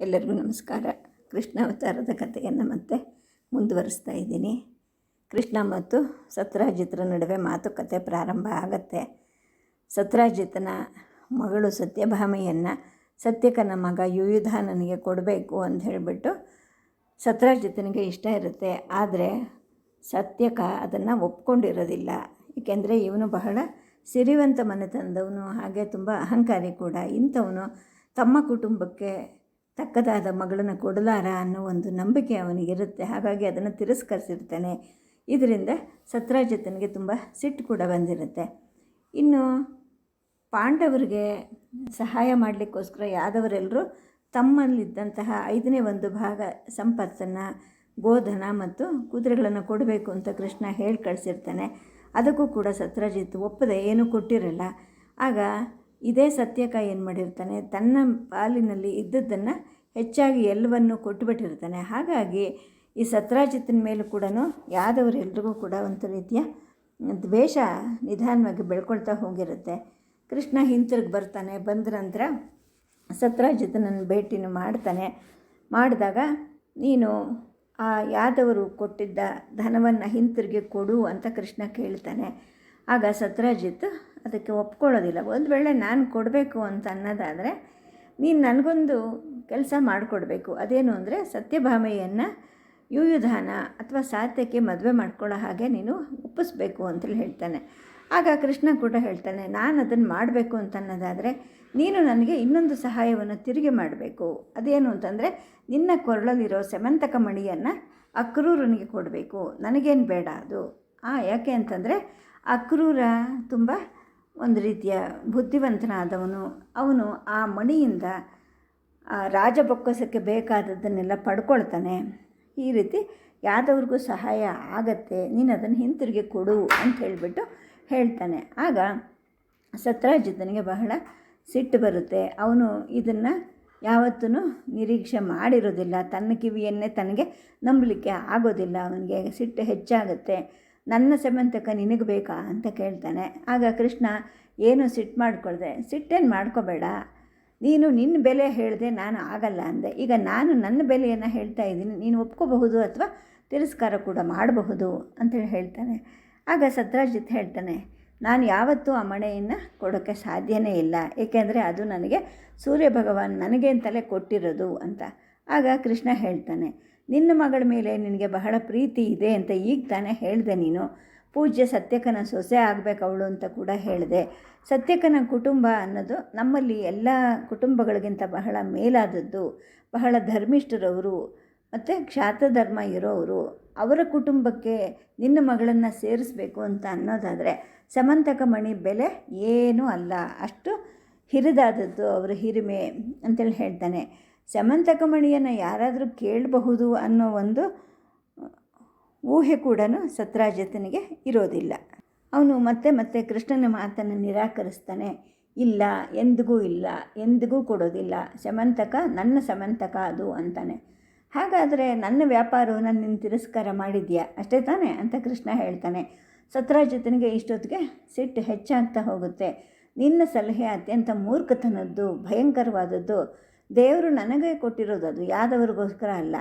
ಎಲ್ಲರಿಗೂ ನಮಸ್ಕಾರ. ಕೃಷ್ಣ ಅವತಾರದ ಕಥೆಯನ್ನು ಮತ್ತೆ ಮುಂದುವರಿಸ್ತಾ ಇದ್ದೀನಿ. ಕೃಷ್ಣ ಮತ್ತು ಸತ್ರಾಜಿತ್ರ ನಡುವೆ ಮಾತುಕತೆ ಪ್ರಾರಂಭ ಆಗತ್ತೆ. ಸತ್ರಾಜಿತನ ಮಗಳು ಸತ್ಯಭಾಮೆಯನ್ನು ಸತ್ಯಕನ ಮಗ ಯುಯುಧಾನನಿಗೆ ಕೊಡಬೇಕು ಅಂತ ಹೇಳಿಬಿಟ್ಟು ಸತ್ರಾಜಿತನಿಗೆ ಇಷ್ಟ ಇರುತ್ತೆ. ಆದರೆ ಸತ್ಯಕ ಅದನ್ನು ಒಪ್ಕೊಂಡಿರೋದಿಲ್ಲ. ಏಕೆಂದರೆ ಇವನು ಬಹಳ ಸಿರಿವಂತ ಮನೆತನದವನು, ಹಾಗೆ ತುಂಬ ಅಹಂಕಾರಿ ಕೂಡ. ಇಂಥವನು ತಮ್ಮ ಕುಟುಂಬಕ್ಕೆ ತಕ್ಕದಾದ ಮಗಳನ್ನು ಕೊಡಲಾರ ಅನ್ನೋ ಒಂದು ನಂಬಿಕೆ ಅವನಿಗಿರುತ್ತೆ. ಹಾಗಾಗಿ ಅದನ್ನು ತಿರಸ್ಕರಿಸಿರ್ತಾನೆ. ಇದರಿಂದ ಸತ್ರಾಜಿತನಿಗೆ ತುಂಬ ಸಿಟ್ಟು ಕೂಡ ಬಂದಿರುತ್ತೆ. ಇನ್ನು ಪಾಂಡವರಿಗೆ ಸಹಾಯ ಮಾಡಲಿಕ್ಕೋಸ್ಕರ ಯಾದವರೆಲ್ಲರೂ ತಮ್ಮಲ್ಲಿದ್ದಂತಹ ಐದನೇ ಒಂದು ಭಾಗ ಸಂಪತ್ತನ್ನು, ಗೋಧನ ಮತ್ತು ಕುದುರೆಗಳನ್ನು ಕೊಡಬೇಕು ಅಂತ ಕೃಷ್ಣ ಹೇಳಿ ಕಳಿಸಿರ್ತಾನೆ ಅದಕ್ಕೂ ಕೂಡ ಸತ್ರಾಜಿತ್ ಒಪ್ಪದೆ ಏನೂ ಕೊಟ್ಟಿರಲ್ಲ. ಆಗ ಇದೇ ಸತ್ಯಕ ಏನು ಮಾಡಿರ್ತಾನೆ, ತನ್ನ ಪಾಲಿನಲ್ಲಿ ಇದ್ದದ್ದನ್ನು ಹೆಚ್ಚಾಗಿ ಎಲ್ಲವನ್ನು ಕೊಟ್ಟುಬಿಟ್ಟಿರ್ತಾನೆ. ಹಾಗಾಗಿ ಈ ಸತ್ರಾಜಿತನ ಮೇಲೂ ಕೂಡ ಯಾದವರೆಲ್ರಿಗೂ ಕೂಡ ಒಂದು ರೀತಿಯ ದ್ವೇಷ ನಿಧಾನವಾಗಿ ಬೆಳ್ಕೊಳ್ತಾ ಹೋಗಿರುತ್ತೆ. ಕೃಷ್ಣ ಹಿಂತಿರುಗಿ ಬರ್ತಾನೆ, ಬಂದ ನಂತರ ಸತ್ರಾಜಿತನನ್ನು ಭೇಟಿನೂ ಮಾಡ್ತಾನೆ. ಮಾಡಿದಾಗ, ನೀನು ಆ ಯಾದವರು ಕೊಟ್ಟಿದ್ದ ಧನವನ್ನು ಹಿಂತಿರುಗಿ ಕೊಡು ಅಂತ ಕೃಷ್ಣ ಕೇಳ್ತಾನೆ. ಆಗ ಸತ್ರಾಜಿತ್ ಅದಕ್ಕೆ ಒಪ್ಕೊಳ್ಳೋದಿಲ್ಲ. ಒಂದು ವೇಳೆ ನಾನು ಕೊಡಬೇಕು ಅಂತ ಅನ್ನೋದಾದರೆ, ನೀನು ನನಗೊಂದು ಕೆಲಸ ಮಾಡಿಕೊಡ್ಬೇಕು. ಅದೇನು ಅಂದರೆ ಸತ್ಯಭಾಮೆಯನ್ನು ಯುಯುಧಾನ ಅಥವಾ ಸಾತ್ಯಕ್ಕೆ ಮದುವೆ ಮಾಡ್ಕೊಳ್ಳೋ ಹಾಗೆ ನೀನು ಒಪ್ಪಿಸ್ಬೇಕು ಅಂತೇಳಿ ಹೇಳ್ತಾನೆ. ಆಗ ಕೃಷ್ಣ ಕೂಡ ಹೇಳ್ತಾನೆ, ನಾನು ಅದನ್ನು ಮಾಡಬೇಕು ಅಂತ ಅನ್ನೋದಾದರೆ ನೀನು ನನಗೆ ಇನ್ನೊಂದು ಸಹಾಯವನ್ನು ತಿರುಗಿ ಮಾಡಬೇಕು. ಅದೇನು ಅಂತಂದರೆ, ನಿನ್ನ ಕೊರಳಲ್ಲಿರೋ ಸೆಮಂತಕ ಮಣಿಯನ್ನು ಅಕ್ರೂರನಿಗೆ ಕೊಡಬೇಕು. ನನಗೇನು ಬೇಡ ಅದು. ಆ ಯಾಕೆ ಅಂತಂದರೆ ಅಕ್ರೂರ ತುಂಬ ಒಂದು ರೀತಿಯ ಬುದ್ಧಿವಂತನಾದವನು. ಅವನು ಆ ಮಣಿಯಿಂದ ಆ ರಾಜಬೊಕ್ಕಸಕ್ಕೆ ಬೇಕಾದದ್ದನ್ನೆಲ್ಲ ಪಡ್ಕೊಳ್ತಾನೆ. ಈ ರೀತಿ ಯಾವ್ದವ್ರಿಗೂ ಸಹಾಯ ಆಗತ್ತೆ, ನೀನು ಅದನ್ನು ಹಿಂತಿರುಗಿ ಕೊಡು ಅಂತ ಹೇಳಿಬಿಟ್ಟು ಹೇಳ್ತಾನೆ. ಆಗ ಸತ್ರಾಜಿತನಿಗೆ ಬಹಳ ಸಿಟ್ಟು ಬರುತ್ತೆ. ಅವನು ಇದನ್ನು ಯಾವತ್ತೂ ನಿರೀಕ್ಷೆ ಮಾಡಿರೋದಿಲ್ಲ. ತನ್ನ ಕಿವಿಯನ್ನೇ ತನಗೆ ನಂಬಲಿಕ್ಕೆ ಆಗೋದಿಲ್ಲ. ಅವನಿಗೆ ಸಿಟ್ಟು ಹೆಚ್ಚಾಗುತ್ತೆ. ನನ್ನ ಸೆಮಂತಕ ನಿನಗೆ ಬೇಕಾ ಅಂತ ಕೇಳ್ತಾನೆ. ಆಗ ಕೃಷ್ಣ, ಏನು ಸಿಟ್ಟು ಮಾಡ್ಕೊಳ್ದೆ? ಸಿಟ್ಟೇನು ಮಾಡ್ಕೋಬೇಡ. ನೀನು ನಿನ್ನ ಬೆಲೆ ಹೇಳಿದೆ ನಾನು ಆಗಲ್ಲ ಅಂದೆ. ಈಗ ನಾನು ನನ್ನ ಬೆಲೆಯನ್ನು ಹೇಳ್ತಾ ಇದ್ದೀನಿ. ನೀನು ಒಪ್ಕೋಬಹುದು ಅಥವಾ ತಿರಸ್ಕಾರ ಕೂಡ ಮಾಡಬಹುದು? ಅಂತೇಳಿ ಹೇಳ್ತಾನೆ. ಆಗ ಸತ್ರಾಜಿತ್ ಹೇಳ್ತಾನೆ, ನಾನು ಯಾವತ್ತೂ ಆ ಮಣೆಯನ್ನು ಕೊಡೋಕ್ಕೆ ಸಾಧ್ಯನೇ ಇಲ್ಲ. ಏಕೆಂದರೆ ಅದು ನನಗೆ ಸೂರ್ಯ ಭಗವಾನ್ ನನಗೆ ಅಂತಲೇ ಕೊಟ್ಟಿರೋದು ಅಂತ. ಆಗ ಕೃಷ್ಣ ಹೇಳ್ತಾನೆ ನಿನ್ನ ಮಗಳ ಮೇಲೆ ನಿನಗೆ ಬಹಳ ಪ್ರೀತಿ ಇದೆ ಅಂತ ಈಗ ತಾನೇ ಹೇಳಿದೆ ನೀನು. ಪೂಜ್ಯ ಸತ್ಯಕನ ಸೊಸೆ ಆಗಬೇಕು ಅವಳು ಅಂತ ಕೂಡ ಹೇಳಿದೆ. ಸತ್ಯಕನ ಕುಟುಂಬ ಅನ್ನೋದು ನಮ್ಮಲ್ಲಿ ಎಲ್ಲ ಕುಟುಂಬಗಳಿಗಿಂತ ಬಹಳ ಮೇಲಾದದ್ದು. ಬಹಳ ಧರ್ಮಿಷ್ಠರವರು ಮತ್ತು ಕ್ಷಾತಧರ್ಮ ಇರೋವರು ಅವರ ಕುಟುಂಬಕ್ಕೆ ನಿನ್ನ ಮಗಳನ್ನು ಸೇರಿಸ್ಬೇಕು ಅಂತ ಅನ್ನೋದಾದರೆ ಸಮಂತಕ ಮಣಿ ಬೆಲೆ ಏನೂ ಅಲ್ಲ. ಅಷ್ಟು ಹಿರಿದಾದದ್ದು ಅವರ ಹಿರಿಮೆ ಅಂತೇಳಿ ಹೇಳ್ತಾನೆ. ಸಮಂತಕ ಮಣಿಯನ್ನು ಯಾರಾದರೂ ಕೇಳಬಹುದು ಅನ್ನೋ ಒಂದು ಊಹೆ ಕೂಡ ಸತ್ರಾಜಿತನಿಗೆ ಇರೋದಿಲ್ಲ. ಅವನು ಮತ್ತೆ ಮತ್ತೆ ಕೃಷ್ಣನ ಮಾತನ್ನು ನಿರಾಕರಿಸ್ತಾನೆ, ಇಲ್ಲ, ಎಂದಿಗೂ ಇಲ್ಲ, ಎಂದಿಗೂ ಕೊಡೋದಿಲ್ಲ, ಸಮಂತಕ, ನನ್ನ ಸಮಂತಕ ಅದು ಅಂತಾನೆ. ಹಾಗಾದರೆ ನನ್ನ ವ್ಯಾಪಾರವನ್ನು ನಿನ್ನ ತಿರಸ್ಕಾರ ಮಾಡಿದ್ಯಾ? ಅಷ್ಟೇ ತಾನೇ ಅಂತ ಕೃಷ್ಣ ಹೇಳ್ತಾನೆ. ಸತ್ರಾಜಿತನಿಗೆ ಇಷ್ಟೊತ್ತಿಗೆ ಸಿಟ್ಟು ಹೆಚ್ಚಾಗ್ತಾ ಹೋಗುತ್ತೆ. ನಿನ್ನ ಸಲಹೆ ಅತ್ಯಂತ ಮೂರ್ಖತನದ್ದು, ಭಯಂಕರವಾದದ್ದು. ದೇವರು ನನಗೆ ಕೊಟ್ಟಿರೋದು ಅದು, ಯಾದವರಿಗೋಸ್ಕರ ಅಲ್ಲ.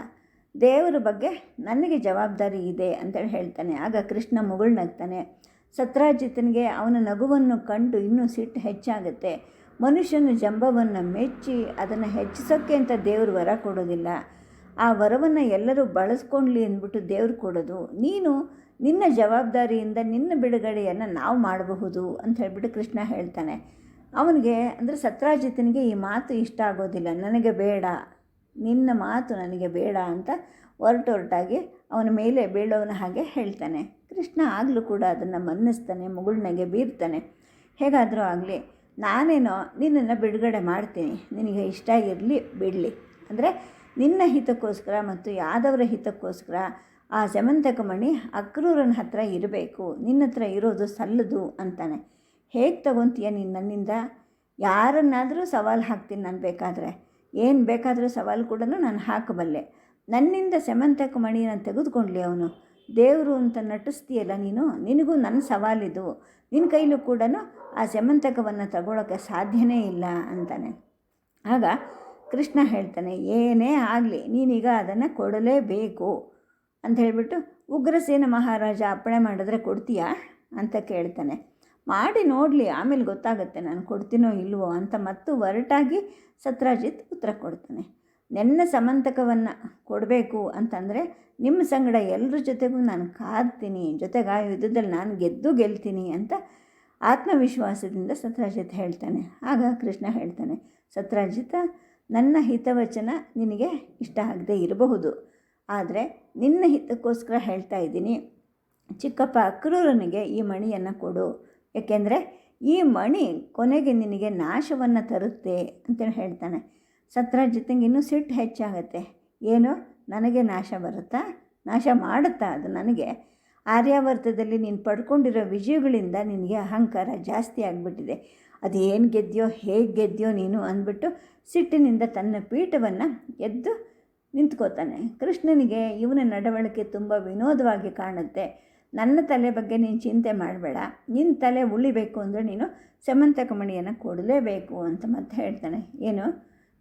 ದೇವರ ಬಗ್ಗೆ ನನಗೆ ಜವಾಬ್ದಾರಿ ಇದೆ ಅಂತೇಳಿ ಹೇಳ್ತಾನೆ. ಆಗ ಕೃಷ್ಣ ಮುಗುಳ್ನಗ್ತಾನೆ ಸತ್ರಾಜಿತನಿಗೆ ಅವನ ನಗುವನ್ನು ಕಂಡು ಇನ್ನೂ ಸಿಟ್ಟು ಹೆಚ್ಚಾಗುತ್ತೆ. ಮನುಷ್ಯನ ಜಂಬವನ್ನು ಮೆಚ್ಚಿ ಅದನ್ನು ಹೆಚ್ಚಿಸೋಕ್ಕೆ ಅಂತ ದೇವರು ವರ ಕೊಡೋದಿಲ್ಲ. ಆ ವರವನ್ನು ಎಲ್ಲರೂ ಬಳಸ್ಕೊಂಡ್ಲಿ ಅಂದ್ಬಿಟ್ಟು ದೇವರು ಕೊಡೋದು. ನೀನು ನಿನ್ನ ಜವಾಬ್ದಾರಿಯಿಂದ ನಿನ್ನ ಬಿಡುಗಡೆಯನ್ನು ನಾವು ಮಾಡಬಹುದು ಅಂತ ಹೇಳ್ಬಿಟ್ಟು ಕೃಷ್ಣ ಹೇಳ್ತಾನೆ. ಅವನಿಗೆ, ಅಂದರೆ ಸತ್ರಾಜಿತನಿಗೆ ಈ ಮಾತು ಇಷ್ಟ ಆಗೋದಿಲ್ಲ. ನನಗೆ ಬೇಡ, ನಿನ್ನ ಮಾತು ನನಗೆ ಬೇಡ ಅಂತ ಹೊರಟೊರಟಾಗಿ ಅವನ ಮೇಲೆ ಬೀಳೋವನ ಹಾಗೆ ಹೇಳ್ತಾನೆ. ಕೃಷ್ಣ ಆಗಲೂ ಕೂಡ ಅದನ್ನು ಮನ್ನಿಸ್ತಾನೆ, ಮುಗುಳ್ನಗೆ ಬೀರ್ತಾನೆ. ಹೇಗಾದರೂ ಆಗಲಿ, ನಾನೇನೋ ನಿನ್ನನ್ನು ಬಿಡುಗಡೆ ಮಾಡ್ತೀನಿ. ನಿನಗೆ ಇಷ್ಟ ಇರಲಿ ಬಿಡಲಿ. ಅಂದರೆ ನಿನ್ನ ಹಿತಕ್ಕೋಸ್ಕರ ಮತ್ತು ಯಾದವರ ಹಿತಕ್ಕೋಸ್ಕರ ಆ ಸೆಮಂತಕಮಣಿ ಅಕ್ರೂರನ ಹತ್ರ ಇರಬೇಕು. ನಿನ್ನ ಹತ್ರ ಇರೋದು ಸಲ್ಲದು ಅಂತಾನೆ. ಹೇಗೆ ತಗೊತೀಯ ನೀನು ನನ್ನಿಂದ? ಯಾರನ್ನಾದರೂ ಸವಾಲು ಹಾಕ್ತೀನಿ ನಾನು ಬೇಕಾದರೆ. ಏನು ಬೇಕಾದರೂ ಸವಾಲು ಕೂಡ ನಾನು ಹಾಕಬಲ್ಲೆ. ನನ್ನಿಂದ ಸೆಮಂತಕ ನಾನು ತೆಗೆದುಕೊಂಡ್ಲಿ ಅವನು. ದೇವರು ಅಂತ ನಟಿಸ್ತೀಯಲ್ಲ ನೀನು? ನಿನಗೂ ನನ್ನ ಸವಾಲಿದು. ನಿನ್ನ ಕೈಲೂ ಕೂಡ ಆ ಸೆಮಂತಕವನ್ನು ತಗೊಳ್ಳೋಕ್ಕೆ ಸಾಧ್ಯನೇ ಇಲ್ಲ ಅಂತಾನೆ. ಆಗ ಕೃಷ್ಣ ಹೇಳ್ತಾನೆ, ಏನೇ ಆಗಲಿ, ನೀನೀಗ ಅದನ್ನು ಕೊಡಲೇಬೇಕು. ಅಂತ ಹೇಳಿಬಿಟ್ಟು ಉಗ್ರಸೇನ ಮಹಾರಾಜ ಅಪ್ಪಣೆ ಮಾಡಿದ್ರೆ ಕೊಡ್ತೀಯಾ? ಅಂತ ಕೇಳ್ತಾನೆ. ಮಾಡಿ ನೋಡಲಿ, ಆಮೇಲೆ ಗೊತ್ತಾಗುತ್ತೆ ನಾನು ಕೊಡ್ತೀನೋ ಇಲ್ವೋ ಅಂತ ಮತ್ತು ಹೊರಟಾಗಿ ಸತ್ರಾಜಿತ್ ಉತ್ತರ ಕೊಡ್ತಾನೆ. ನನ್ನ ಸಮಂತಕವನ್ನು ಕೊಡಬೇಕು ಅಂತಂದರೆ ನಿಮ್ಮ ಸಂಗಡ ಎಲ್ಲರ ಜೊತೆಗೂ ನಾನು ಕಾದ್ತೀನಿ ಜೊತೆಗೆ ಆ ಯುದ್ಧದಲ್ಲಿ ನಾನು ಗೆದ್ದು ಗೆಲ್ತೀನಿ ಅಂತ ಆತ್ಮವಿಶ್ವಾಸದಿಂದ ಸತ್ರಾಜಿತ್ ಹೇಳ್ತಾನೆ. ಆಗ ಕೃಷ್ಣ ಹೇಳ್ತಾನೆ, ಸತ್ರಾಜಿತ, ನನ್ನ ಹಿತವಚನ ನಿನಗೆ ಇಷ್ಟ ಆಗದೆ ಇರಬಹುದು. ಆದರೆ ನಿನ್ನ ಹಿತಕ್ಕೋಸ್ಕರ ಹೇಳ್ತಾ ಇದ್ದೀನಿ, ಚಿಕ್ಕಪ್ಪ ಅಕ್ರೂರನಿಗೆ ಈ ಮಣಿಯನ್ನು ಕೊಡು. ಏಕೆಂದರೆ ಈ ಮಣಿ ಕೊನೆಗೆ ನಿನಗೆ ನಾಶವನ್ನು ತರುತ್ತೆ ಅಂತೇಳಿ ಹೇಳ್ತಾನೆ. ಸತ್ರಾಜಿತಂಗೆ ಇನ್ನೂ ಸಿಟ್ಟು ಹೆಚ್ಚಾಗುತ್ತೆ. ಏನು? ನನಗೆ ನಾಶ ಬರುತ್ತಾ? ನಾಶ ಮಾಡುತ್ತಾ ಅದು ನನಗೆ? ಆರ್ಯಾವರ್ತದಲ್ಲಿ ನೀನು ಪಡ್ಕೊಂಡಿರೋ ವಿಜಯಗಳಿಂದ ನಿನಗೆ ಅಹಂಕಾರ ಜಾಸ್ತಿ ಆಗಿಬಿಟ್ಟಿದೆ. ಅದು ಏನು ಗೆದ್ದೆಯೋ ಹೇಗೆ ಗೆದ್ದೆಯೋ ನೀನು ಅಂದ್ಬಿಟ್ಟು ಸಿಟ್ಟಿನಿಂದ ತನ್ನ ಪೀಠವನ್ನು ಎದ್ದು ನಿಂತ್ಕೋತಾನೆ. ಕೃಷ್ಣನಿಗೆ ಇವನ ನಡವಳಿಕೆ ತುಂಬ ವಿನೋದವಾಗಿ ಕಾಣುತ್ತೆ. ನನ್ನ ತಲೆ ಬಗ್ಗೆ ನೀನು ಚಿಂತೆ ಮಾಡಬೇಡ. ನಿನ್ನ ತಲೆ ಉಳಿಬೇಕು ಅಂದರೆ ನೀನು ಸಮಂತಕ ಮಣಿಯನ್ನು ಕೊಡಲೇಬೇಕು ಅಂತ ಮತ್ತೆ ಹೇಳ್ತಾನೆ. ಏನು?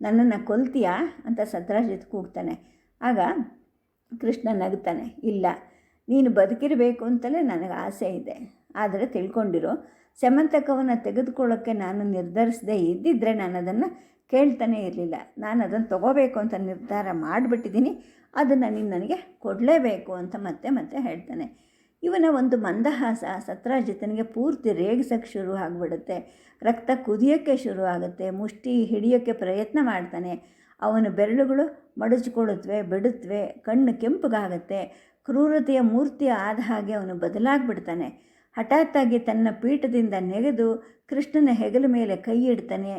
ನನ್ನನ್ನು ಕೊಲ್ತೀಯಾ ಅಂತ ಸದ್ರಾಜಿತ್ ಕೂಗ್ತಾನೆ. ಆಗ ಕೃಷ್ಣ ನಗ್ತಾನೆ. ಇಲ್ಲ, ನೀನು ಬದುಕಿರಬೇಕು ಅಂತಲೇ ನನಗೆ ಆಸೆ ಇದೆ. ಆದರೆ ತಿಳ್ಕೊಂಡಿರೋ, ಸಮಂತಕವನ್ನು ತೆಗೆದುಕೊಳ್ಳೋಕ್ಕೆ ನಾನು ನಿರ್ಧರಿಸದೇ ಇದ್ದಿದ್ದರೆ ನಾನು ಅದನ್ನು ಕೇಳ್ತಾನೆ ಇರಲಿಲ್ಲ. ನಾನು ಅದನ್ನು ತಗೋಬೇಕು ಅಂತ ನಿರ್ಧಾರ ಮಾಡಿಬಿಟ್ಟಿದ್ದೀನಿ. ಅದನ್ನು ನೀನು ನನಗೆ ಕೊಡಲೇಬೇಕು ಅಂತ ಮತ್ತೆ ಮತ್ತೆ ಹೇಳ್ತಾನೆ. ಇವನ ಒಂದು ಮಂದಹಾಸ ಸತ್ರಾಜಿತನಿಗೆ ಪೂರ್ತಿ ರೇಗಿಸೋಕ್ಕೆ ಶುರು ಆಗಿಬಿಡುತ್ತೆ. ರಕ್ತ ಕುದಿಯೋಕ್ಕೆ ಶುರು ಆಗುತ್ತೆ. ಮುಷ್ಟಿ ಹಿಡಿಯೋಕ್ಕೆ ಪ್ರಯತ್ನ ಮಾಡ್ತಾನೆ. ಅವನ ಬೆರಳುಗಳು ಮಡಚಿಕೊಳ್ಳುತ್ತವೆ ಬಿಡುತ್ತವೆ ಕಣ್ಣು ಕೆಂಪಗಾಗುತ್ತೆ. ಕ್ರೂರತೆಯ ಮೂರ್ತಿ ಆದ ಹಾಗೆ ಅವನು ಬದಲಾಗ್ಬಿಡ್ತಾನೆ. ಹಠಾತ್ತಾಗಿ ತನ್ನ ಪೀಠದಿಂದ ನೆಗೆದು ಕೃಷ್ಣನ ಹೆಗಲ ಮೇಲೆ ಕೈ ಇಡ್ತಾನೆ.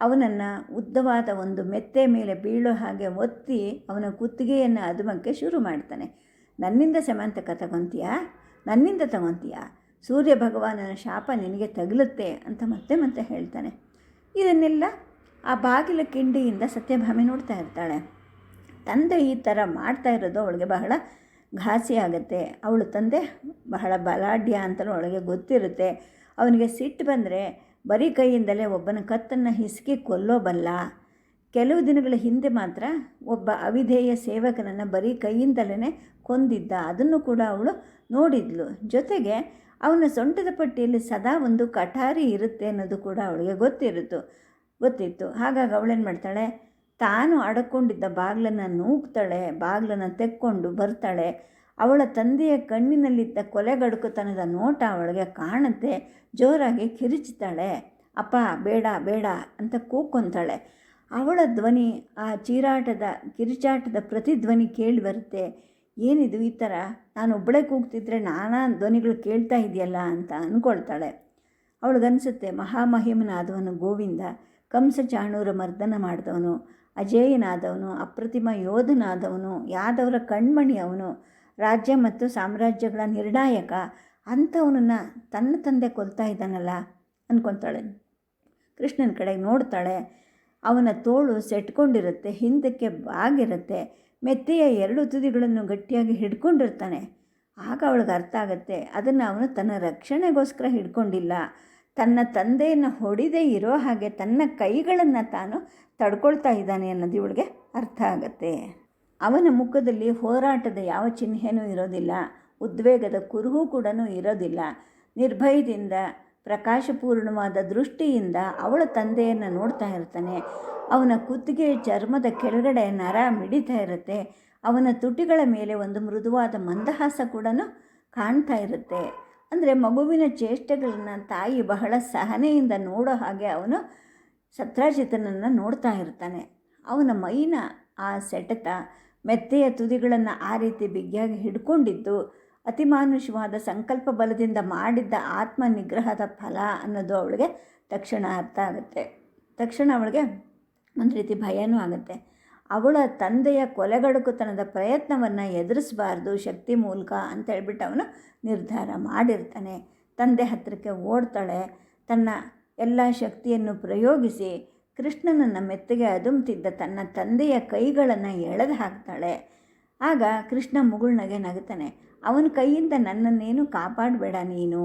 ಅವನನ್ನು ಉದ್ದವಾದ ಒಂದು ಮೆತ್ತೆ ಮೇಲೆ ಬೀಳೋ ಹಾಗೆ ಒತ್ತಿ ಅವನ ಕುತ್ತಿಗೆಯನ್ನು ಅದುಮಕ್ಕೆ ಶುರು ಮಾಡ್ತಾನೆ. ನನ್ನಿಂದ ಸಮಾಂತಕ ತಗೊತೀಯಾ? ನನ್ನಿಂದ ತಗೊಂತೀಯ? ಸೂರ್ಯ ಭಗವಾನನ ಶಾಪ ನಿನಗೆ ತಗಲುತ್ತೆ ಅಂತ ಮತ್ತೆ ಮತ್ತೆ ಹೇಳ್ತಾನೆ. ಇದನ್ನೆಲ್ಲ ಆ ಬಾಗಿಲ ಕಿಂಡಿಯಿಂದ ಸತ್ಯಭಾಮೆ ನೋಡ್ತಾ ಇರ್ತಾಳೆ. ತಂದೆ ಈ ಥರ ಮಾಡ್ತಾ ಇರೋದು ಅವಳಿಗೆ ಬಹಳ ಘಾಸಿ ಆಗುತ್ತೆ. ಅವಳು ತಂದೆ ಬಹಳ ಬಲಾಢ್ಯ ಅಂತಲೂ ಅವಳಿಗೆ ಗೊತ್ತಿರುತ್ತೆ. ಅವನಿಗೆ ಸಿಟ್ಟು ಬಂದರೆ ಬರೀ ಕೈಯಿಂದಲೇ ಒಬ್ಬನ ಕತ್ತನ್ನು ಹಿಸುಕಿ ಕೊಲ್ಲೋಬಲ್ಲ ಕೆಲವು ದಿನಗಳ ಹಿಂದೆ ಮಾತ್ರ ಒಬ್ಬ ಅವಿಧೇಯ ಸೇವಕನನ್ನು ಬರೀ ಕೈಯಿಂದಲೇ ಕೊಂದಿದ್ದ. ಅದನ್ನು ಕೂಡ ಅವಳು ನೋಡಿದ್ಲು. ಜೊತೆಗೆ ಅವನ ಸೊಂಟದ ಪಟ್ಟಿಯಲ್ಲಿ ಸದಾ ಒಂದು ಕಠಾರಿ ಇರುತ್ತೆ ಅನ್ನೋದು ಕೂಡ ಅವಳಿಗೆ ಗೊತ್ತಿರುತ್ತು. ಗೊತ್ತಿತ್ತು. ಹಾಗಾಗಿ ಅವಳೇನು ಮಾಡ್ತಾಳೆ? ತಾನು ಅಡಕೊಂಡಿದ್ದ ಬಾಗಿಲನ್ನು ನೂಗ್ತಾಳೆ, ಬಾಗಿಲನ್ನು ತೆಕ್ಕೊಂಡು ಬರ್ತಾಳೆ. ಅವಳ ತಂದೆಯ ಕಣ್ಣಿನಲ್ಲಿದ್ದ ಕೊಲೆಗಡುಕುತನದ ನೋಟ ಅವಳಿಗೆ ಕಾಣುತ್ತೆ. ಜೋರಾಗಿ ಕಿರಿಚ್ತಾಳೆ. ಅಪ್ಪ, ಬೇಡ ಬೇಡ ಅಂತ ಕೂಕೊಂತಾಳೆ. ಅವಳ ಧ್ವನಿ, ಆ ಚೀರಾಟದ, ಕಿರಿಚಾಟದ ಪ್ರತಿಧ್ವನಿ ಕೇಳಿ ಬರುತ್ತೆ. ಏನಿದು ಈ ಥರ? ನಾನು ಒಬ್ಬಳೇ ಕೂಗ್ತಿದ್ರೆ ನಾನಾ ಧ್ವನಿಗಳು ಕೇಳ್ತಾ ಇದೆಯಲ್ಲ ಅಂತ ಅಂದ್ಕೊಳ್ತಾಳೆ ಅವಳಿಗನ್ಸುತ್ತೆ ಮಹಾಮಹಿಮನಾದವನು ಗೋವಿಂದ ಕಂಸ ಚಾಣೂರ ಮರ್ದನ ಮಾಡಿದವನು, ಅಜೇಯನಾದವನು, ಅಪ್ರತಿಮ ಯೋಧನಾದವನು, ಯಾದವರ ಕಣ್ಮಣಿ ಅವನು, ರಾಜ್ಯ ಮತ್ತು ಸಾಮ್ರಾಜ್ಯಗಳ ನಿರ್ಣಾಯಕ, ಅಂಥವನನ್ನು ತನ್ನ ತಂದೆ ಕೊಲ್ತಾ ಇದ್ದಾನಲ್ಲ ಅಂದ್ಕೊತಾಳೆ ಕೃಷ್ಣನ ಕಡೆಗೆ ನೋಡ್ತಾಳೆ, ಅವನ ತೋಳು ಸೆಟ್ಕೊಂಡಿರುತ್ತೆ, ಹಿಂದಕ್ಕೆ ಬಾಗಿರುತ್ತೆ ಮೆತ್ತೆಯ ಎರಡು ತುದಿಗಳನ್ನು ಗಟ್ಟಿಯಾಗಿ ಹಿಡ್ಕೊಂಡಿರ್ತಾನೆ. ಆಗ ಅವಳಿಗೆ ಅರ್ಥ ಆಗುತ್ತೆ, ಅದನ್ನು ಅವನು ತನ್ನ ರಕ್ಷಣೆಗೋಸ್ಕರ ಹಿಡ್ಕೊಂಡಿಲ್ಲ. ತನ್ನ ತಂದೆಯನ್ನು ಹೊಡಿದೇ ಇರೋ ಹಾಗೆ ತನ್ನ ಕೈಗಳನ್ನು ತಾನು ತಡ್ಕೊಳ್ತಾ ಇದ್ದಾನೆ ಅನ್ನೋದು ಇವಳಿಗೆ ಅರ್ಥ ಆಗುತ್ತೆ. ಅವನ ಮುಖದಲ್ಲಿ ಹೋರಾಟದ ಯಾವ ಚಿಹ್ನೆಯೂ ಇರೋದಿಲ್ಲ, ಉದ್ವೇಗದ ಕುರುಹು ಕೂಡ ಇರೋದಿಲ್ಲ. ನಿರ್ಭಯದಿಂದ, ಪ್ರಕಾಶಪೂರ್ಣವಾದ ದೃಷ್ಟಿಯಿಂದ ಅವಳ ತಂದೆಯನ್ನು ನೋಡ್ತಾ ಇರ್ತಾನೆ. ಅವನ ಕುತ್ತಿಗೆ ಚರ್ಮದ ಕೆಳಗಡೆ ನರ ಮಿಡಿತಾ ಇರುತ್ತೆ. ಅವನ ತುಟಿಗಳ ಮೇಲೆ ಒಂದು ಮೃದುವಾದ ಮಂದಹಾಸ ಕೂಡ ಕಾಣ್ತಾ ಇರುತ್ತೆ. ಅಂದರೆ ಮಗುವಿನ ಚೇಷ್ಟೆಗಳನ್ನು ತಾಯಿ ಬಹಳ ಸಹನೆಯಿಂದ ನೋಡೋ ಹಾಗೆ ಅವನು ಸತ್ರಾಜಿತನನ್ನು ನೋಡ್ತಾ ಇರ್ತಾನೆ. ಅವನ ಮೈನ ಆ ಸೆಟತ ಮೆತ್ತೆಯ ತುದಿಗಳನ್ನು ಆ ರೀತಿ ಬಿಗಿಯಾಗಿ ಹಿಡ್ಕೊಂಡಿದ್ದು ಅತಿಮಾನುಷವಾದ ಸಂಕಲ್ಪ ಬಲದಿಂದ ಮಾಡಿದ್ದ ಆತ್ಮ ನಿಗ್ರಹದ ಫಲ ಅನ್ನೋದು ಅವಳಿಗೆ ತಕ್ಷಣ ಅರ್ಥ ಆಗುತ್ತೆ. ತಕ್ಷಣ ಅವಳಿಗೆ ಒಂದು ರೀತಿ ಭಯನೂ ಆಗುತ್ತೆ. ಅವಳ ತಂದೆಯ ಕೊಲೆಗಡುಕುತನದ ಪ್ರಯತ್ನವನ್ನು ಎದುರಿಸಬಾರ್ದು, ಶಕ್ತಿ ಮೂಲಕ ಅಂತ ಹೇಳ್ಬಿಟ್ಟು ಅವನು ನಿರ್ಧಾರ ಮಾಡಿರ್ತಾನೆ. ತಂದೆ ಹತ್ತಿರಕ್ಕೆ ಓಡ್ತಾಳೆ. ತನ್ನ ಎಲ್ಲ ಶಕ್ತಿಯನ್ನು ಪ್ರಯೋಗಿಸಿ ಕೃಷ್ಣನನ್ನು ಮೆತ್ತಗೆ ಅದುಮ್ತಿದ್ದ ತನ್ನ ತಂದೆಯ ಕೈಗಳನ್ನು ಎಳೆದು ಹಾಕ್ತಾಳೆ. ಆಗ ಕೃಷ್ಣ ಮುಗುಳ್ನಗೆ ನಗುತ್ತಾನೆ ಅವನ ಕೈಯಿಂದ ನನ್ನನ್ನೇನು ಕಾಪಾಡಬೇಡ ನೀನು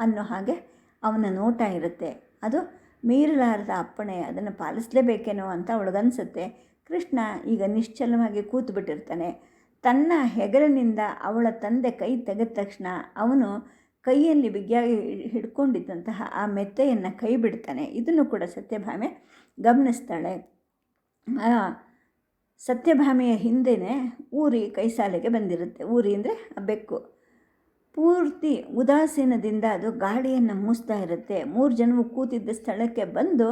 ಅನ್ನೋ ಹಾಗೆ ಅವನ ನೋಟ ಇರುತ್ತೆ. ಅದು ಮೀರಲಾರದ ಅಪ್ಪಣೆ ಅದನ್ನು ಪಾಲಿಸಲೇಬೇಕೇನೋ ಅಂತ ಅವಳಿಗನ್ಸುತ್ತೆ. ಕೃಷ್ಣ ಈಗ ನಿಶ್ಚಲವಾಗಿ ಕೂತ್ಬಿಟ್ಟಿರ್ತಾನೆ. ತನ್ನ ಹೆಗಲಿನಿಂದ ಅವಳ ತಂದೆ ಕೈ ತೆಗೆದ ತಕ್ಷಣ ಅವನು ಕೈಯಲ್ಲಿ ಬಿಗಿಯಾಗಿ ಹಿಡ್ಕೊಂಡಿದ್ದಂತಹ ಆ ಮೆತ್ತೆಯನ್ನು ಕೈ ಬಿಡ್ತಾನೆ. ಇದನ್ನು ಕೂಡ ಸತ್ಯಭಾಮೆ ಗಮನಿಸ್ತಾಳೆ. ಸತ್ಯಭಾಮೆಯ ಹಿಂದೆಯೇ ಊರಿ ಕೈಸಾಲೆಗೆ ಬಂದಿರುತ್ತೆ. ಊರಿ ಅಂದರೆ ಬೆಕ್ಕು ಪೂರ್ತಿ ಉದಾಸೀನದಿಂದ ಅದು ಗಾಳಿಯನ್ನು ಮೂಸ್ತಾ ಇರುತ್ತೆ. ಮೂರು ಜನವು ಕೂತಿದ್ದ ಸ್ಥಳಕ್ಕೆ ಬಂದು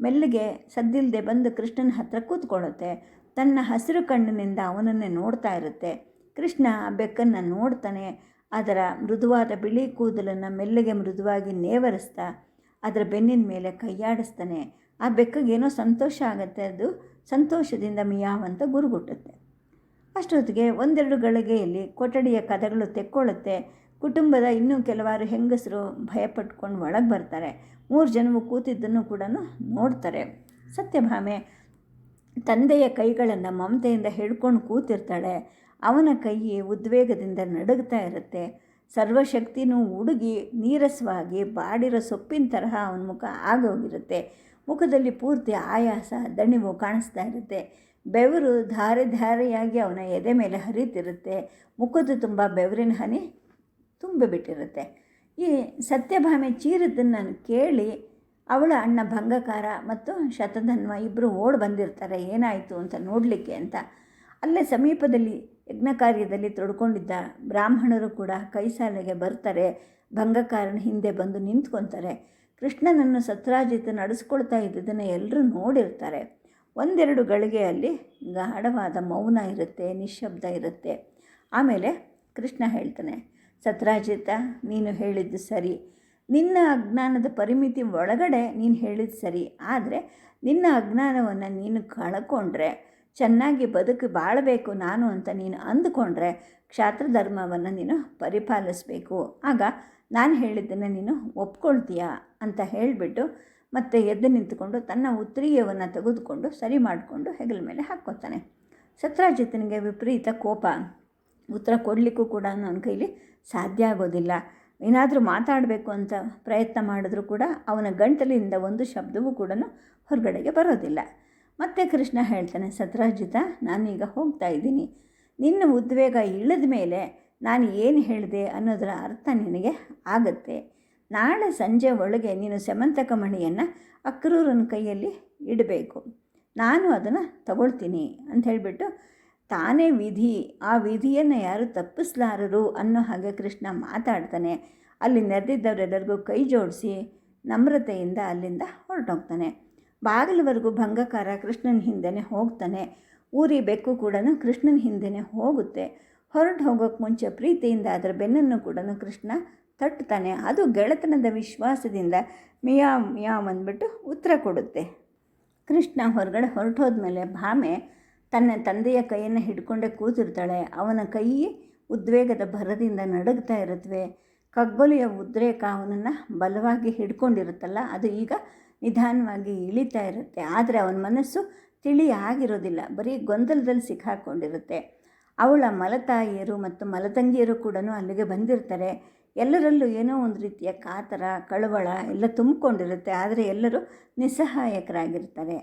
ಮೆಲ್ಲಿಗೆ ಸದ್ದಿಲ್ಲದೆ ಬಂದು ಕೃಷ್ಣನ ಹತ್ರ ಕೂತ್ಕೊಳ್ಳುತ್ತೆ. ತನ್ನ ಹಸಿರು ಕಣ್ಣಿನಿಂದ ಅವನನ್ನೇ ನೋಡ್ತಾ ಇರುತ್ತೆ. ಕೃಷ್ಣ ಆ ಬೆಕ್ಕನ್ನು ನೋಡ್ತಾನೆ. ಅದರ ಮೃದುವಾದ ಬಿಳಿ ಕೂದಲನ್ನು ಮೆಲ್ಲಗೆ ಮೃದುವಾಗಿ ನೇವರಿಸ್ತಾ ಅದರ ಬೆನ್ನಿನ ಮೇಲೆ ಕೈಯಾಡಿಸ್ತಾನೆ. ಆ ಬೆಕ್ಕಗೇನೋ ಸಂತೋಷ ಆಗುತ್ತೆ. ಅದು ಸಂತೋಷದಿಂದ ಮಿಯಾವ್ ಅಂತ ಗುರುಗುಟ್ಟುತ್ತೆ. ಅಷ್ಟೊತ್ತಿಗೆ ಒಂದೆರಡು ಗಳಿಗೆಯಲ್ಲಿ ಕೊಠಡಿಯ ಕದಗಳು ತೆಕ್ಕೊಳ್ಳುತ್ತೆ. ಕುಟುಂಬದ ಇನ್ನೂ ಕೆಲವಾರು ಹೆಂಗಸರು ಭಯಪಟ್ಕೊಂಡು ಒಳಗೆ ಬರ್ತಾರೆ. ಮೂರು ಜನವು ಕೂತಿದ್ದನ್ನು ಕೂಡ ನೋಡ್ತಾರೆ. ಸತ್ಯಭಾಮೆ ತಂದೆಯ ಕೈಗಳನ್ನು ಮಮತೆಯಿಂದ ಹಿಡ್ಕೊಂಡು ಕೂತಿರ್ತಾಳೆ. ಅವನ ಕೈ ಉದ್ವೇಗದಿಂದ ನಡುಗ್ತಾ ಇರುತ್ತೆ. ಸರ್ವಶಕ್ತಿನೂ ಹುಡುಗಿ ನೀರಸವಾಗಿ ಬಾಡಿರೋ ಸೊಪ್ಪಿನ ತರಹ ಅವನ ಮುಖ ಆಗೋಗಿರುತ್ತೆ. ಮುಖದಲ್ಲಿ ಪೂರ್ತಿ ಆಯಾಸ, ದಣಿವು ಕಾಣಿಸ್ತಾ ಇರುತ್ತೆ. ಬೆವರು ಧಾರೆ ಧಾರೆಯಾಗಿ ಅವನ ಎದೆ ಮೇಲೆ ಹರಿತಿರುತ್ತೆ. ಮುಖದ್ದು ತುಂಬ ಬೆವರಿನ ಹನಿ ತುಂಬಿಬಿಟ್ಟಿರುತ್ತೆ. ಈ ಸತ್ಯಭಾಮೆ ಚೀರಿದ್ದನ್ನು ಕೇಳಿ ಅವಳ ಅಣ್ಣ ಭಂಗಕಾರ ಮತ್ತು ಶತಧನ್ವ ಇಬ್ಬರು ಓಡಿ ಬಂದಿರ್ತಾರೆ, ಏನಾಯಿತು ಅಂತ ನೋಡಲಿಕ್ಕೆ ಅಂತ. ಅಲ್ಲೇ ಸಮೀಪದಲ್ಲಿ ಯಜ್ಞ ಕಾರ್ಯದಲ್ಲಿ ತೊಡ್ಕೊಂಡಿದ್ದ ಬ್ರಾಹ್ಮಣರು ಕೂಡ ಕೈಸಾಲೆಗೆ ಬರ್ತಾರೆ ಭಂಗಕಾರನ ಹಿಂದೆ ಬಂದು ನಿಂತ್ಕೊತಾರೆ. ಕೃಷ್ಣನನ್ನು ಸತ್ರಾಜಿತ್ ನಡೆಸ್ಕೊಳ್ತಾ ಇದ್ದದನ್ನು ಎಲ್ಲರೂ ನೋಡಿರ್ತಾರೆ. ಒಂದೆರಡು ಗಳಿಗೆಯಲ್ಲಿ ಗಾಢವಾದ ಮೌನ ಇರುತ್ತೆ, ನಿಶ್ಶಬ್ದ ಇರುತ್ತೆ. ಆಮೇಲೆ ಕೃಷ್ಣ ಹೇಳ್ತಾನೆ ಸತ್ರಾಜಿತ, ನೀನು ಹೇಳಿದ್ದು ಸರಿ. ನಿನ್ನ ಅಜ್ಞಾನದ ಪರಿಮಿತಿ ಒಳಗಡೆ ನೀನು ಹೇಳಿದ್ದು ಸರಿ. ಆದರೆ ನಿನ್ನ ಅಜ್ಞಾನವನ್ನು ನೀನು ಕಳ್ಕೊಂಡ್ರೆ, ಚೆನ್ನಾಗಿ ಬದುಕು ಬಾಳಬೇಕು ನಾನು ಅಂತ ನೀನು ಅಂದುಕೊಂಡ್ರೆ ಕ್ಷಾತ್ರಧರ್ಮವನ್ನು ನೀನು ಪರಿಪಾಲಿಸಬೇಕು. ಆಗ ನಾನು ಹೇಳಿದ್ದನ್ನು ನೀನು ಒಪ್ಕೊಳ್ತೀಯಾ ಅಂತ ಹೇಳಿಬಿಟ್ಟು ಮತ್ತೆ ಎದ್ದು ನಿಂತುಕೊಂಡು ತನ್ನ ಉತ್ತರೀಯವನ್ನು ತೆಗೆದುಕೊಂಡು ಸರಿ ಮಾಡಿಕೊಂಡು ಹೆಗಲ ಮೇಲೆ ಹಾಕ್ಕೋತಾನೆ. ಸತ್ರಾಜಿತನಿಗೆ ವಿಪರೀತ ಕೋಪ. ಉತ್ತರ ಕೊಡಲಿಕ್ಕೂ ಕೂಡ ನನ್ನ ಕೈಲಿ ಸಾಧ್ಯ ಆಗೋದಿಲ್ಲ. ಏನಾದರೂ ಮಾತಾಡಬೇಕು ಅಂತ ಪ್ರಯತ್ನ ಮಾಡಿದ್ರೂ ಕೂಡ ಅವನ ಗಂಟಲಿಂದ ಒಂದು ಶಬ್ದವೂ ಕೂಡ ಹೊರಗಡೆಗೆ ಬರೋದಿಲ್ಲ. ಮತ್ತೆ ಕೃಷ್ಣ ಹೇಳ್ತಾನೆ ಸತ್ರಾಜಿತ ನಾನೀಗ ಹೋಗ್ತಾ ಇದ್ದೀನಿ. ನಿನ್ನ ಉದ್ವೇಗ ಇಳಿದ ಮೇಲೆ ನಾನು ಏನು ಹೇಳಿದೆ ಅನ್ನೋದರ ಅರ್ಥ ನಿನಗೆ ಆಗುತ್ತೆ. ನಾಳೆ ಸಂಜೆ ಒಳಗೆ ನೀನು ಸೆಮಂತಕ ಮಣಿಯನ್ನು ಅಕ್ರೂರನ ಕೈಯಲ್ಲಿ ಇಡಬೇಕು. ನಾನು ಅದನ್ನು ತಗೊಳ್ತೀನಿ ಅಂತ ಹೇಳಿಬಿಟ್ಟು ತಾನೇ ವಿಧಿ, ಆ ವಿಧಿಯನ್ನು ಯಾರು ತಪ್ಪಿಸ್ಲಾರರು ಅನ್ನೋ ಹಾಗೆ ಕೃಷ್ಣ ಮಾತಾಡ್ತಾನೆ. ಅಲ್ಲಿ ನೆರೆದಿದ್ದವರೆಲ್ಲರಿಗೂ ಕೈ ಜೋಡಿಸಿ ನಮ್ರತೆಯಿಂದ ಅಲ್ಲಿಂದ ಹೊರಟೋಗ್ತಾನೆ. ಬಾಗಿಲವರೆಗೂ ಭಂಗಕಾರ ಕೃಷ್ಣನ ಹಿಂದೆನೇ ಹೋಗ್ತಾನೆ. ಊರಿ ಬೆಕ್ಕು ಕೂಡ ಕೃಷ್ಣನ ಹಿಂದೆನೇ ಹೋಗುತ್ತೆ. ಹೊರಟು ಹೋಗೋಕ್ಕೆ ಮುಂಚೆ ಪ್ರೀತಿಯಿಂದ ಅದರ ಬೆನ್ನನ್ನು ಕೂಡ ಕೃಷ್ಣ ತಟ್ಟುತ್ತಾನೆ. ಅದು ಗೆಳೆತನದ ವಿಶ್ವಾಸದಿಂದ ಮಿಯಾ ಮಿಯಾಮ್ ಅಂದ್ಬಿಟ್ಟು ಉತ್ತರ ಕೊಡುತ್ತೆ. ಕೃಷ್ಣ ಹೊರಗಡೆ ಹೊರಟೋದ್ಮೇಲೆ ಭಾಮೆ ತನ್ನ ತಂದೆಯ ಕೈಯನ್ನು ಹಿಡ್ಕೊಂಡೇ ಕೂತಿರ್ತಾಳೆ. ಅವನ ಕೈ ಉದ್ವೇಗದ ಭರದಿಂದ ನಡುಗ್ತಾ ಇರುತ್ತವೆ ಕಗ್ಗೊಲೆಯ ಉದ್ರೇಕ ಅವನನ್ನು ಬಲವಾಗಿ ಹಿಡ್ಕೊಂಡಿರುತ್ತಲ್ಲ, ಅದು ಈಗ ನಿಧಾನವಾಗಿ ಇಳಿತಾ ಇರುತ್ತೆ. ಆದರೆ ಅವನ ಮನಸ್ಸು ತಿಳಿ ಆಗಿರೋದಿಲ್ಲ, ಬರೀ ಗೊಂದಲದಲ್ಲಿ ಸಿಕ್ಕಾಕೊಂಡಿರುತ್ತೆ. ಅವಳ ಮಲತಾಯಿಯರು ಮತ್ತು ಮಲತಂಗಿಯರು ಕೂಡ ಅಲ್ಲಿಗೆ ಬಂದಿರ್ತಾರೆ. ಎಲ್ಲರಲ್ಲೂ ಏನೋ ಒಂದು ರೀತಿಯ ಕಾತರ, ಕಳವಳ ಎಲ್ಲ ತುಂಬಿಕೊಂಡಿರುತ್ತೆ. ಆದರೆ ಎಲ್ಲರೂ ನಿಸ್ಸಹಾಯಕರಾಗಿರ್ತಾರೆ.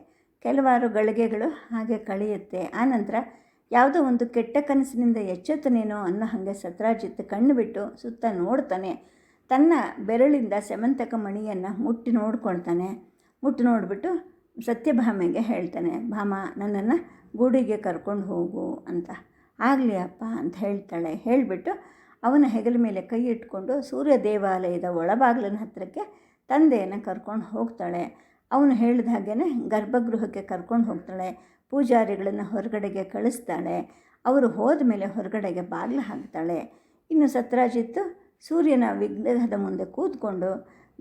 ಕೆಲವಾರು ಗಳಿಗೆಗಳು ಹಾಗೆ ಕಳೆಯುತ್ತೆ. ಆನಂತರ ಯಾವುದೋ ಒಂದು ಕೆಟ್ಟ ಕನಸಿನಿಂದ ಎಚ್ಚೆತ್ತನೇನೋ ಅನ್ನೋ ಹಾಗೆ ಸತ್ರಾಜಿತ್ ಕಣ್ಣು ಬಿಟ್ಟು ಸುತ್ತ ನೋಡ್ತಾನೆ. ತನ್ನ ಬೆರಳಿಂದ ಸೆಮಂತಕ ಮಣಿಯನ್ನು ಮುಟ್ಟಿ ನೋಡ್ಕೊಳ್ತಾನೆ. ಮುಟ್ಟಿ ನೋಡಿಬಿಟ್ಟು ಸತ್ಯಭಾಮೆಗೆ ಹೇಳ್ತಾನೆ, ಭಾಮ, ನನ್ನನ್ನು ಗೂಡಿಗೆ ಕರ್ಕೊಂಡು ಹೋಗು ಅಂತ. ಆಗಲಿ ಅಪ್ಪ ಅಂತ ಹೇಳ್ತಾಳೆ. ಹೇಳಿಬಿಟ್ಟು ಅವನ ಹೆಗಲ ಮೇಲೆ ಕೈ ಇಟ್ಕೊಂಡು ಸೂರ್ಯ ದೇವಾಲಯದ ಒಳಬಾಗಿಲಿನ ಹತ್ತಿರಕ್ಕೆ ತಂದೆಯನ್ನು ಕರ್ಕೊಂಡು ಹೋಗ್ತಾಳೆ. ಅವನು ಹೇಳಿದ ಹಾಗೇ ಗರ್ಭಗೃಹಕ್ಕೆ ಕರ್ಕೊಂಡು ಹೋಗ್ತಾಳೆ, ಪೂಜಾರಿಗಳನ್ನು ಹೊರಗಡೆಗೆ ಕಳಿಸ್ತಾಳೆ, ಅವರು ಹೋದ ಮೇಲೆ ಹೊರಗಡೆಗೆ ಬಾಗಿಲು ಹಾಕ್ತಾಳೆ. ಇನ್ನು ಸತ್ರಾಜಿತ್ತು ಸೂರ್ಯನ ವಿಗ್ರಹದ ಮುಂದೆ ಕೂತ್ಕೊಂಡು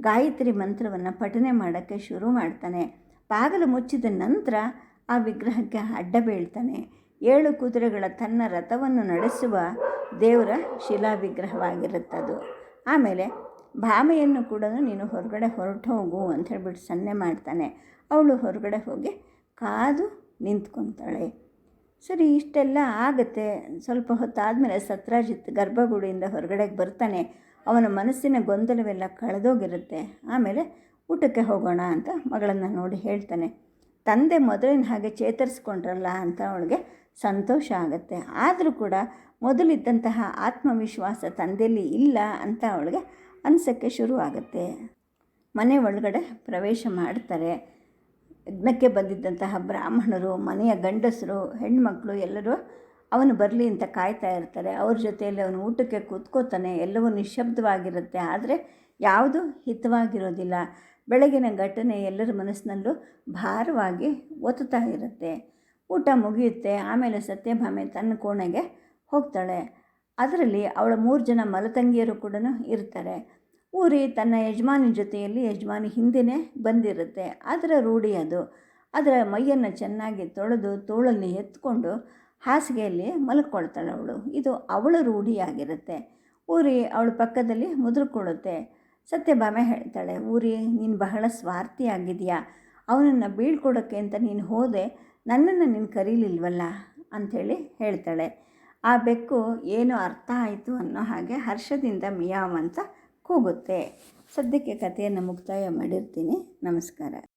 ಗಾಯತ್ರಿ ಮಂತ್ರವನ್ನು ಪಠನೆ ಮಾಡೋಕ್ಕೆ ಶುರು ಮಾಡ್ತಾನೆ. ಬಾಗಿಲು ಮುಚ್ಚಿದ ನಂತರ ಆ ವಿಗ್ರಹಕ್ಕೆ ಅಡ್ಡ ಬೀಳ್ತಾನೆ. ಏಳು ಕುದುರೆಗಳ ತನ್ನ ರಥವನ್ನು ನಡೆಸುವ ದೇವರ ಶಿಲಾ ವಿಗ್ರಹವಾಗಿರುತ್ತದು ಆಮೇಲೆ ಭಾಮೆಯನ್ನು ಕೂಡ ನೀನು ಹೊರಗಡೆ ಹೊರಟು ಹೋಗು ಅಂತ ಹೇಳ್ಬಿಟ್ಟು ಸನ್ನೆ ಮಾಡ್ತಾನೆ. ಅವಳು ಹೊರಗಡೆ ಹೋಗಿ ಕಾದು ನಿಂತ್ಕೊತಾಳೆ. ಸರಿ, ಇಷ್ಟೆಲ್ಲ ಆಗುತ್ತೆ. ಸ್ವಲ್ಪ ಹೊತ್ತಾದಮೇಲೆ ಸತ್ರಾಜಿತ್ ಗರ್ಭಗುಡಿಯಿಂದ ಹೊರಗಡೆಗೆ ಬರ್ತಾನೆ. ಅವನ ಮನಸ್ಸಿನ ಗೊಂದಲವೆಲ್ಲ ಕಳೆದೋಗಿರುತ್ತೆ. ಆಮೇಲೆ ಊಟಕ್ಕೆ ಹೋಗೋಣ ಅಂತ ಮಗಳನ್ನು ನೋಡಿ ಹೇಳ್ತಾನೆ. ತಂದೆ ಮೊದಲಿನ ಹಾಗೆ ಚೇತರಿಸ್ಕೊಂಡ್ರಲ್ಲ ಅಂತ ಅವಳಿಗೆ ಸಂತೋಷ ಆಗುತ್ತೆ. ಆದರೂ ಕೂಡ ಮೊದಲಿದ್ದಂತಹ ಆತ್ಮವಿಶ್ವಾಸ ತಂದೆಯಲ್ಲಿ ಇಲ್ಲ ಅಂತ ಅವಳಿಗೆ ಅನಿಸೋಕ್ಕೆ ಶುರುವಾಗುತ್ತೆ ಮನೆ ಒಳಗಡೆ ಪ್ರವೇಶ ಮಾಡ್ತಾರೆ. ಯಜ್ಞಕ್ಕೆ ಬಂದಿದ್ದಂತಹ ಬ್ರಾಹ್ಮಣರು, ಮನೆಯ ಗಂಡಸರು, ಹೆಣ್ಮಕ್ಳು ಎಲ್ಲರೂ ಅವನು ಬರಲಿ ಅಂತ ಕಾಯ್ತಾ ಇರ್ತಾರೆ. ಅವ್ರ ಜೊತೆಯಲ್ಲಿ ಅವನು ಊಟಕ್ಕೆ ಕೂತ್ಕೋತಾನೆ. ಎಲ್ಲವೂ ನಿಶಬ್ದವಾಗಿರುತ್ತೆ ಆದರೆ ಯಾವುದು ಹಿತವಾಗಿರೋದಿಲ್ಲ. ಬೆಳಗಿನ ಘಟನೆ ಎಲ್ಲರ ಮನಸ್ಸಿನಲ್ಲೂ ಭಾರವಾಗಿ ಒತ್ತುತ್ತಾ ಇರುತ್ತೆ. ಊಟ ಮುಗಿಯುತ್ತೆ. ಆಮೇಲೆ ಸತ್ಯಭಾಮೆ ತನ್ನ ಕೋಣೆಗೆ ಹೋಗ್ತಾಳೆ. ಅದರಲ್ಲಿ ಅವಳ ಮೂರು ಜನ ಮಲತಂಗಿಯರು ಕೂಡ ಇರ್ತಾರೆ. ಊರಿ ತನ್ನ ಯಜಮಾನಿ ಜೊತೆಯಲ್ಲಿ ಯಜಮಾನಿ ಹಿಂದೆಯೇ ಬಂದಿರುತ್ತೆ. ಅದರ ರೂಢಿ ಅದು. ಅದರ ಮೈಯನ್ನು ಚೆನ್ನಾಗಿ ತೊಳೆದು ತೋಳಲ್ಲಿ ಎತ್ಕೊಂಡು ಹಾಸಿಗೆಯಲ್ಲಿ ಮಲ್ಕೊಳ್ತಾಳೆ ಅವಳು. ಇದು ಅವಳ ರೂಢಿಯಾಗಿರುತ್ತೆ. ಊರಿ ಅವಳ ಪಕ್ಕದಲ್ಲಿ ಮುದುರ್ಕೊಳ್ಳುತ್ತೆ ಸತ್ಯಭಾಮೆ ಹೇಳ್ತಾಳೆ, ಊರಿ, ನೀನು ಬಹಳ ಸ್ವಾರ್ಥಿಯಾಗಿದೆಯಾ. ಅವನನ್ನು ಬೀಳ್ಕೊಡೋಕ್ಕೆ ಅಂತ ನೀನು ಹೋದೆ ನನ್ನನ್ನು ನೀನು ಕರೀಲಿಲ್ವಲ್ಲ? ಅಂಥೇಳಿ ಹೇಳ್ತಾಳೆ. ಆ ಬೆಕ್ಕು ಏನು ಅರ್ಥ ಆಯಿತು ಅನ್ನೋ ಹಾಗೆ ಹರ್ಷದಿಂದ ಮಿಯಾವ್ ಅಂತ ಕೂಗುತ್ತೆ. ಸದ್ಯಕ್ಕೆ ಕಥೆಯನ್ನು ಮುಕ್ತಾಯ ಮಾಡಿರ್ತೀನಿ. ನಮಸ್ಕಾರ.